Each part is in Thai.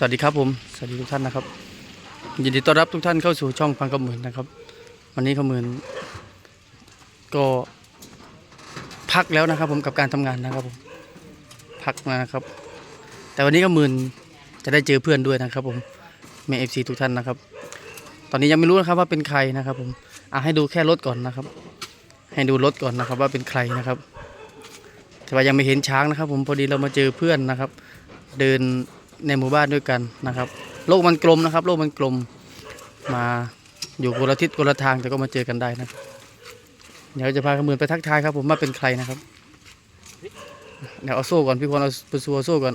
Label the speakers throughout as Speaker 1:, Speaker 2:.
Speaker 1: สวัสดีครับผมสวัสดีทุกท่านนะครับ ยินดีต้อนรับทุกท่านเข้าสู่ช่องพังกระหมื่นนะครับ วันนี้ขมื่นก็พักแล้วนะครับ ผมกับการทำงานนะครับผมพักมานะครับ แต่วันนี้ก็หมื่นจะได้เจอเพื่อนด้วยนะครับ ผมแม่เอฟซีทุกท่านนะครับ ตอนนี้ยังไม่รู้นะครับว่าเป็นใครนะครับ ผมอะให้ดูแค่รถก่อนนะครับ ให้ดูรถก่อนนะครับ ว่าเป็นใครนะครับ แต่ว่ายังไม่เห็นช้างนะครับ ผมพอดีเรามาเจอเพื่อนนะครับ เดิน ในหมู่บ้านด้วยกันนะครับ โลกมันกลมนะครับ โลกมันกลมมาอยู่คนละทิศคนละทางแต่ก็มาเจอกันได้นะเดี๋ยวจะพาขมือนไปทักทายครับ ผมว่าเป็นใครนะครับเดี๋ยวเอาโซ่ก่อนพี่พรเอาปูซัวโซ่ก่อน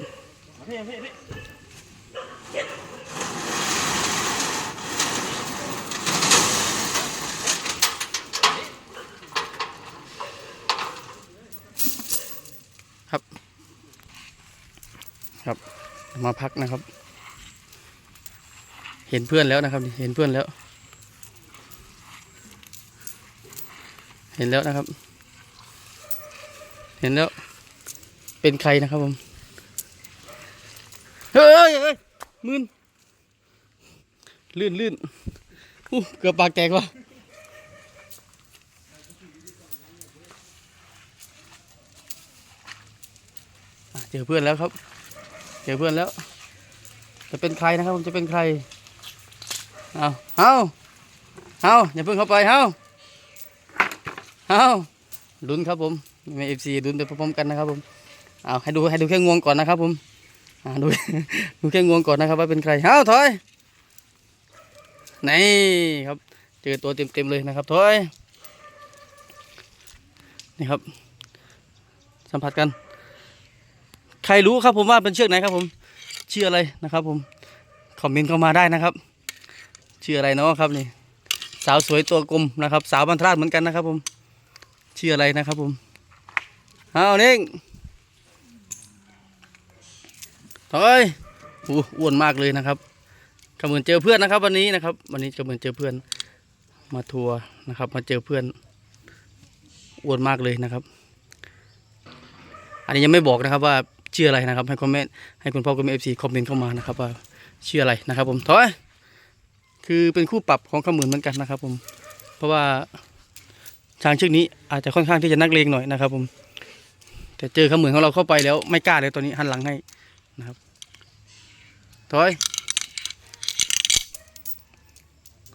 Speaker 1: มาพักนะครับ เห็นเพื่อนแล้วนะครับ เห็นเพื่อนแล้ว เห็นแล้วนะครับ เห็นแล้ว เป็นใครนะครับผม เฮ้ยเฮ้ยมืนลื่นลื่นอู้เกือบปากแตกว่ะเจอเพื่อนแล้วครับ เจอเพื่อนแล้ว จะเป็นใครนะครับผมจะเป็นใคร เอาเอาเอาอย่าเพิ่งเข้าไปเอาเอาลุ้นครับผมในเอฟซีลุ้นไปพร้อมๆกันนะครับผม เอาให้ดูให้ดูแค่งวงก่อนนะครับผมดูดูแค่งวงก่อนนะครับว่าเป็นใครเอาถอยนี่ครับ เจอตัวเต็มๆเลยนะครับถอยนี่ครับ สัมผัสกัน ใครรู้ครับผมว่าเป็นเชือกไหนครับผมเชื่ออะไรนะครับผมคอมเมนต์เข้ามาได้นะครับเชื่ออะไรเนาะครับนี่สาวสวยตัวกลมนะครับ สาวบรรทัดเหมือนกันนะครับผมเชื่ออะไรนะครับผมเอาเน่งถอยอู้อ้วนมากเลยนะครับกำเหมือนเจอเพื่อนนะครับ วันนี้นะครับ วันนี้กำเหมือนเจอเพื่อน มาทัวร์นะครับ มาเจอเพื่อนอ้วนมากเลยนะครับ อันนี้ยังไม่บอกนะครับว่า ชื่ออะไรนะครับ ให้คอมเมนต์ให้คุณพ่อคุณแม่เอฟซีคอมเมนต์เข้ามานะครับว่าชื่ออะไรนะครับ ผมถอยคือเป็นคู่ปรับของขมืนเหมือนกันนะครับ ผม เพราะว่าช้างเชือกนี้อาจจะค่อนข้างที่จะนักเลงหน่อยนะครับ ผม แต่เจอขมืนของเราเข้าไปแล้วไม่กล้าเลยตอนนี้หันหลังให้นะครับถอย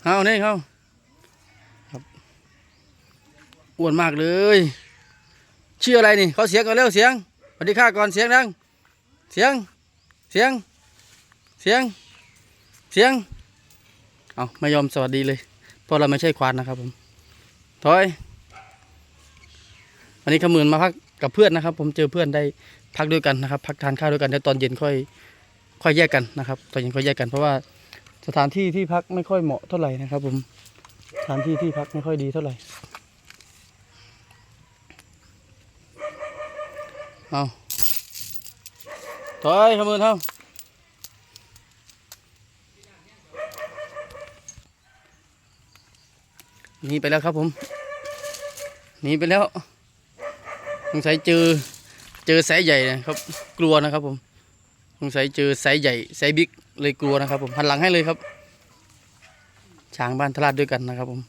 Speaker 1: เอาเนี่ยเขาครับอ้วนมากเลยชื่ออะไรนี่เขาเสียงก่อนเร็วเสียง วัสดีค่ะก่อนเสียงดัง เสียง เสียง เสียง เสียง เอาไม่ยอมสวัสดีเลย เพราะเราไม่ใช่ควานนะครับผม ถอย วันนี้ขมืนมาพักกับเพื่อนนะครับ ผมเจอเพื่อนได้พักด้วยกันนะครับ พักทานข้าวด้วยกันแต่ตอนเย็นค่อย ค่อยแยกกันนะครับ ตอนเย็นค่อยแยกกันเพราะว่าสถานที่ที่พักไม่ค่อยเหมาะเท่าไหร่นะครับ ผม สถานที่ที่พักไม่ค่อยดีเท่าไหร่ เอาถอยขมือเท่าหนีไปแล้วครับผมหนีไปแล้วสงสัยเจอเจอสายใหญ่นะครับ กลัวนะครับผมสงสัยเจอสายใหญ่สายบิ๊กเลยกลัวนะครับผมหันหลังให้เลยครับช้างบ้านทลาดด้วยกันนะครับผม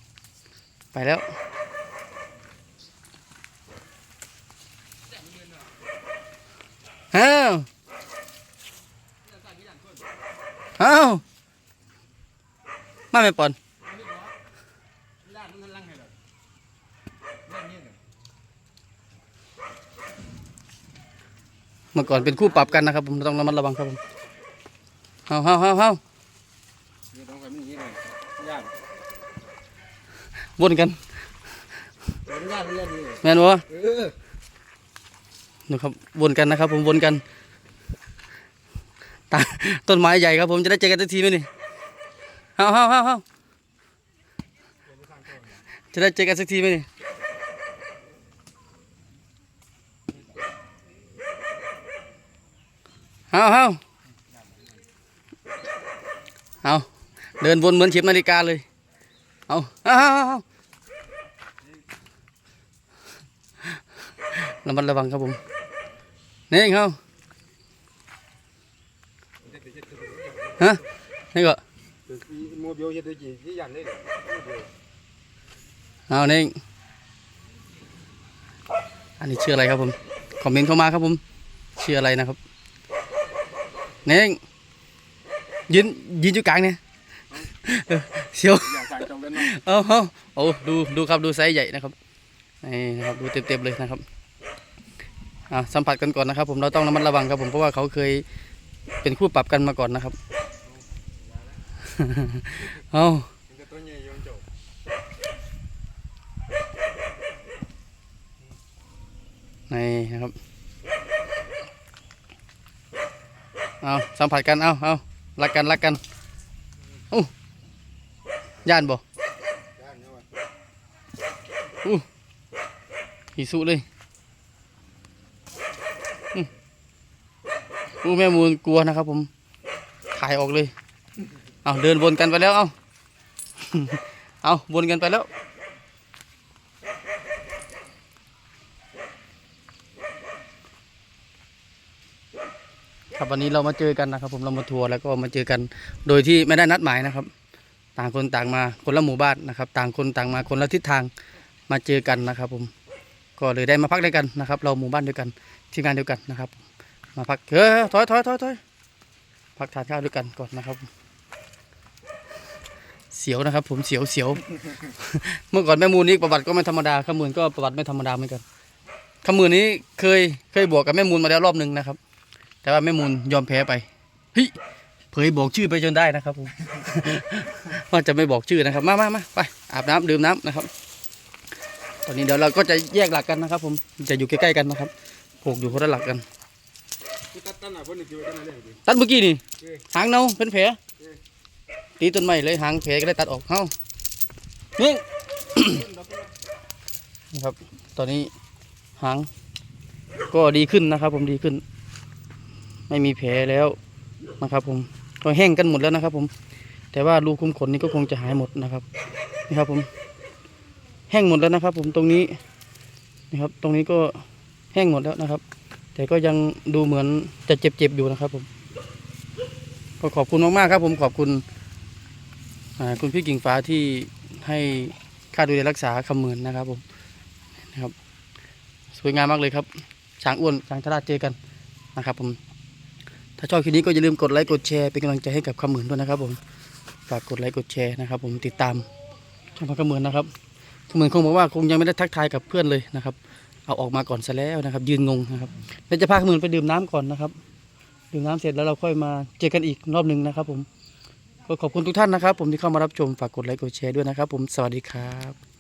Speaker 1: ไปแล้ว อ้าวอ้าวมาไม่ปอนเมื่อก่อนเป็นคู่ปรับกันนะครับผมต้องระมัดระวังครับผมเฮาเฮาเฮาเฮา
Speaker 2: นี่ต้องแบบนี้เลยยาก
Speaker 1: วนกัน
Speaker 2: เป็นยากเรื่องนี้
Speaker 1: แม่นวะ
Speaker 2: เออ
Speaker 1: ดูครับวนกันนะครับ ผมวนกันตาต้นไม้ใหญ่ครับ ผมจะได้เจอกันสักทีไหมนี่เฮาเฮาเฮาเฮาจะได้เจอกันสักทีไหมนี่เฮาเฮาเอาเดินวนเหมือนเข็มนาฬิกาเลย เอาเอาเอาเอาระมัดระวังครับผม นี่เขาฮะนี่ก็
Speaker 2: โมบิลเฮ็ดได้กี่ที่ยันได้เลย
Speaker 1: เอาเน่งอันนี้ชื่ออะไรครับผมคอมเมนต์เข้ามาครับผมชื่ออะไรนะครับเน่งยืนยืนอยู่กลางเนี่ยเออเสียว
Speaker 2: เอา
Speaker 1: เอาเอาดูดูครับดูไซส์ใหญ่นะครับนี่นะครับดูเต็มๆเลยนะครับ สัมผัสกันก่อนนะครับ ผมเราต้องระมัดระวังครับ ผมเพราะว่าเขาเคยเป็นคู่ปรับกันมาก่อนนะครับเอา
Speaker 2: ใน
Speaker 1: นะครับเอาสัมผัสกันเอาเอารักกันรักกันอู้ย่านบ่
Speaker 2: ย่านเนาะ
Speaker 1: หิสุเลยอื้อ อู้แม่มูลกลัวนะครับ ผมถ่ายออกเลย เอาเดินวนกันไปแล้วเอาเอาวนกันไปแล้วครับวันนี้เรามาเจอกันนะครับผมเรามาทัวร์แล้วก็มาเจอกันโดยที่ไม่ได้นัดหมายนะครับ ต่างคนต่างมาคนละหมู่บ้านนะครับ ต่างคนต่างมาคนละทิศทางมาเจอกันนะครับ ผมก็เลยได้มาพักด้วยกันนะครับ เราหมู่บ้านเดียวกันทีมงานเดียวกันนะครับ มาพักเออถอยถอยถอยถอยพักทานข้าวด้วยกันก่อนนะครับ เสียวนะครับ ผมเสียวเสียวเมื่อก่อนแม่มูลนี้ประวัติก็ไม่ธรรมดาขมูลก็ประวัติไม่ธรรมดาเหมือนกันขมูลนี้เคยเคยบวกกับแม่มูลมาแล้วรอบหนึ่งนะครับ แต่ว่าแม่มูลยอมแพ้ไปเฮ้ยเผยบอกชื่อไปจนได้นะครับผมว่าจะไม่บอกชื่อนะครับ มามามาไปอาบน้ำดื่มน้ำนะครับ ตอนนี้เดี๋ยวเราก็จะแยกหลักกันนะครับ ผมจะอยู่ใกล้ๆกันนะครับปลูกอยู่คนละหลักกัน
Speaker 2: ตัดตันอะคนนึงคิดว่าตันอะไรดิ
Speaker 1: ตัดเมื่อกี้นี่
Speaker 2: เอ้ย
Speaker 1: หางเนาเป็นแผล
Speaker 2: เอ้ย
Speaker 1: ตีต้นไม้เลยหางแผลก็ได้ตัดออกเฮ้านี่นะครับ ตอนนี้หาง ก็ดีขึ้นนะครับผมดีขึ้น ไม่มีแผลแล้วนะครับ ผมก็แห้งกันหมดแล้วนะครับ ผม แต่ว่ารูคุ้มขนนี่ก็คงจะหายหมดนะครับนี่ครับ ผม แห้งหมดแล้วนะครับ ผมตรงนี้นะครับ ตรงนี้ก็แห้งหมดแล้วนะครับ แต่ก็ยังดูเหมือนจะเจ็บๆอยู่นะครับผมก็ขอบคุณมากๆครับ ผมขอบคุณคุณพี่กิ่งฟ้าที่ให้ค่าดูแลรักษาคำหมื่นนะครับผมนะครับ สวยงามมากเลยครับช้างอ้วนช้างทราดเจอกันนะครับ ผม ถ้าชอบคลิปนี้ก็อย่าลืมกดไลค์กดแชร์เป็นกำลังใจให้กับคำหมื่นด้วยนะครับ ผมฝากกดไลค์กดแชร์นะครับ ผมติดตามช่องคำหมื่นนะครับคำหมื่นคงบอกว่าคงยังไม่ได้ทักทายกับเพื่อนเลยนะครับ เอาออกมาก่อนซะแล้วนะครับ ยืนงงนะครับเดี๋ยวจะพาขมืนไปดื่มน้ำก่อนนะครับ ดื่มน้ำเสร็จแล้วเราค่อยมาเจอกันอีกรอบหนึ่งนะครับ ผมก็ขอบคุณทุกท่านนะครับ ผมที่เข้ามารับชมฝากกดไลค์กดแชร์ด้วยนะครับ ผมสวัสดีครับ